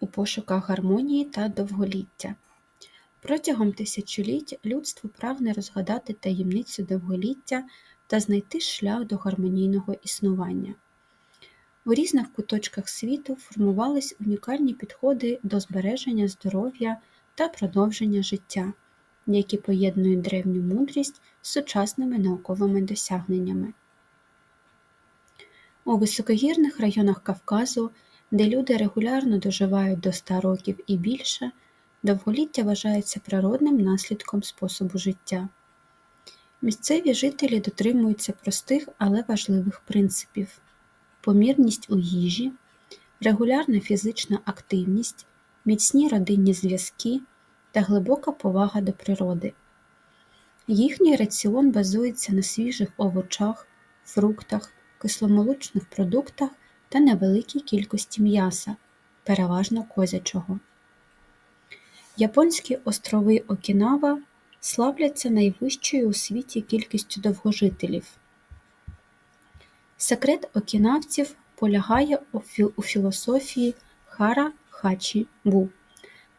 у пошуках гармонії та довголіття. Протягом тисячоліть людство прагне розгадати таємницю довголіття та знайти шлях до гармонійного існування. У різних куточках світу формувались унікальні підходи до збереження здоров'я та продовження життя, які поєднують древню мудрість з сучасними науковими досягненнями. У високогірних районах Кавказу, де люди регулярно доживають до 100 років і більше, довголіття вважається природним наслідком способу життя. Місцеві жителі дотримуються простих, але важливих принципів: помірність у їжі, регулярна фізична активність, міцні родинні зв'язки та глибока повага до природи. Їхній раціон базується на свіжих овочах, фруктах, кисломолочних продуктах та невеликій кількості м'яса, переважно козячого. Японські острови Окінава славляться найвищою у світі кількістю довгожителів. Секрет окінавців полягає у філософії хара хачі бу,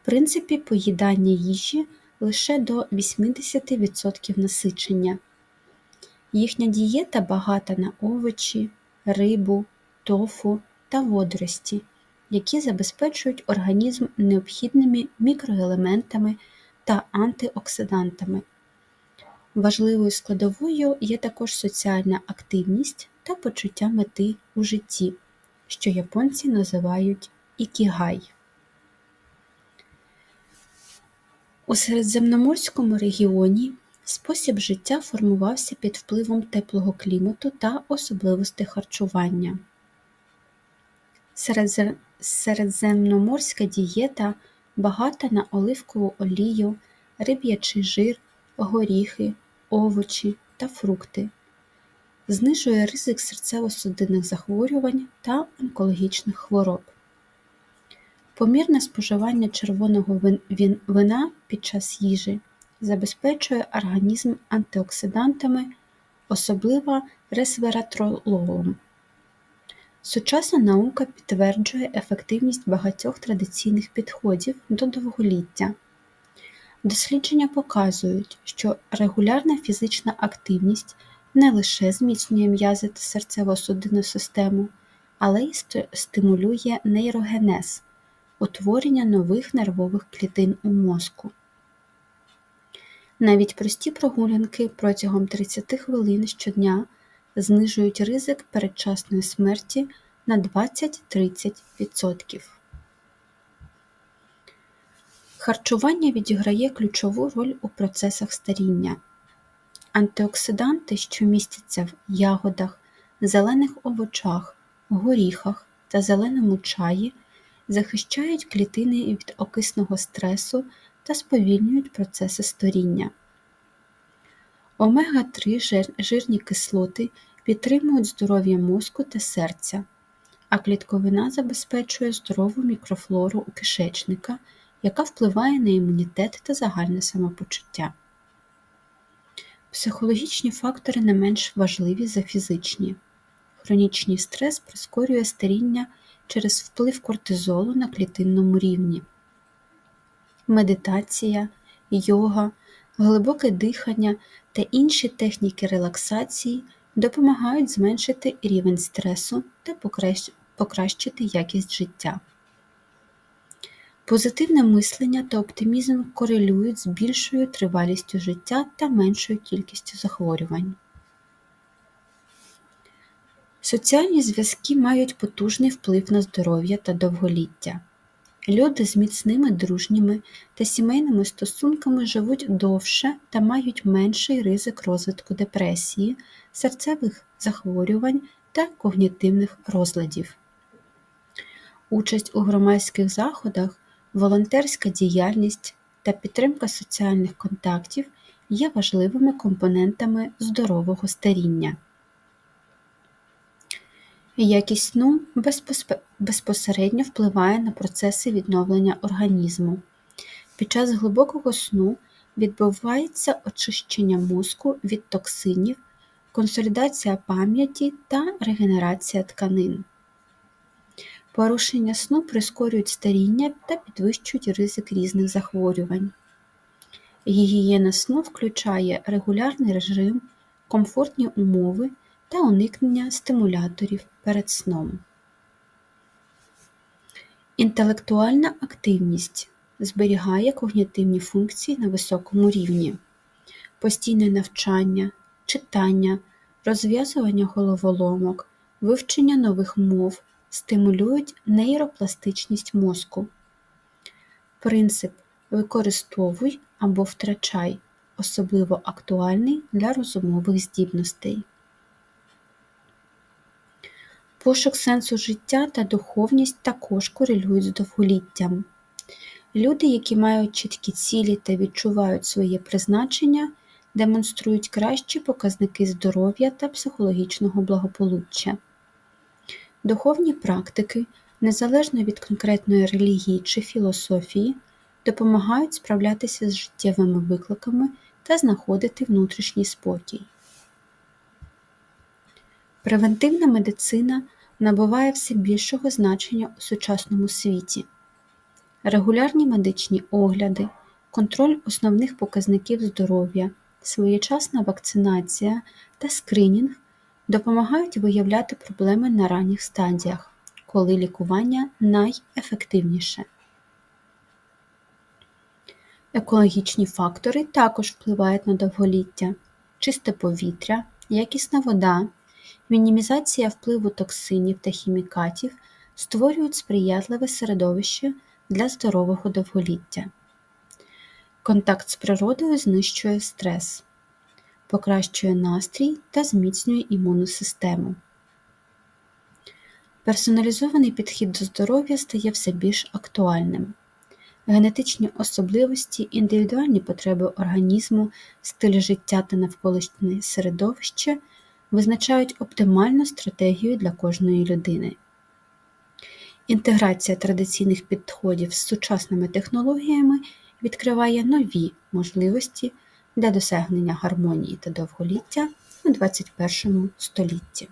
принципі поїдання їжі лише до 80% насичення. Їхня дієта багата на овочі, рибу, тофу та водорості, які забезпечують організм необхідними мікроелементами та антиоксидантами. Важливою складовою є також соціальна активність та почуття мети у житті, що японці називають ікігай. У середземноморському регіоні спосіб життя формувався під впливом теплого клімату та особливостей харчування. Середземноморська дієта багата на оливкову олію, риб'ячий жир, горіхи, овочі та фрукти, знижує ризик серцево-судинних захворювань та онкологічних хвороб. Помірне споживання червоного вина під час їжі забезпечує організм антиоксидантами, особливо ресвератрололом. Сучасна наука підтверджує ефективність багатьох традиційних підходів до довголіття. Дослідження показують, що регулярна фізична активність не лише зміцнює м'язи та серцево-судинну систему, але й стимулює нейрогенез утворення нових нервових клітин у мозку. Навіть прості прогулянки протягом 30 хвилин щодня знижують ризик передчасної смерті на 20-30%. Харчування відіграє ключову роль у процесах старіння. Антиоксиданти, що містяться в ягодах, зелених овочах, горіхах та зеленому чаї, захищають клітини від окисного стресу та сповільнюють процеси старіння. Омега 3 жирні кислоти підтримують здоров'я мозку та серця, а клітковина забезпечує здорову мікрофлору у кишечника, яка впливає на імунітет та загальне самопочуття. Психологічні фактори не менш важливі за фізичні. Хронічний стрес прискорює старіння через вплив кортизолу на клітинному рівні. Медитація, йога, глибоке дихання та інші техніки релаксації допомагають зменшити рівень стресу та покращити якість життя. Позитивне мислення та оптимізм корелюють з більшою тривалістю життя та меншою кількістю захворювань. Соціальні зв'язки мають потужний вплив на здоров'я та довголіття. Люди з міцними дружніми та сімейними стосунками живуть довше та мають менший ризик розвитку депресії, серцевих захворювань та когнітивних розладів. Участь у громадських заходах, волонтерська діяльність та підтримка соціальних контактів є важливими компонентами здорового старіння. Якість сну безпосередньо впливає на процеси відновлення організму. Під час глибокого сну відбувається очищення мозку від токсинів, консолідація пам'яті та регенерація тканин. Порушення сну прискорюють старіння та підвищують ризик різних захворювань. Гігієна сну включає регулярний режим, комфортні умови та уникнення стимуляторів перед сном. Інтелектуальна активність зберігає когнітивні функції на високому рівні, постійне навчання, читання, розв'язування головоломок, вивчення нових мов стимулюють нейропластичність мозку. Принцип використовуй або втрачай особливо актуальний для розумових здібностей. Пошук сенсу життя та духовність також корелюють з довголіттям. Люди, які мають чіткі цілі та відчувають своє призначення, демонструють кращі показники здоров'я та психологічного благополуччя. Духовні практики, незалежно від конкретної релігії чи філософії, допомагають справлятися з життєвими викликами та знаходити внутрішній спокій. Превентивна медицина набуває все більшого значення у сучасному світі. Регулярні медичні огляди, контроль основних показників здоров'я, своєчасна вакцинація та скринінг допомагають виявляти проблеми на ранніх стадіях, коли лікування найефективніше. Екологічні фактори також впливають на довголіття: чисте повітря, якісна вода, мінімізація впливу токсинів та хімікатів створюють сприятливе середовище для здорового довголіття. Контакт з природою знищує стрес, покращує настрій та зміцнює імунну систему. Персоналізований підхід до здоров'я стає все більш актуальним. Генетичні особливості, індивідуальні потреби організму, стиль життя та навколишнє середовище визначають оптимальну стратегію для кожної людини. Інтеграція традиційних підходів з сучасними технологіями відкриває нові можливості для досягнення гармонії та довголіття у 21 столітті.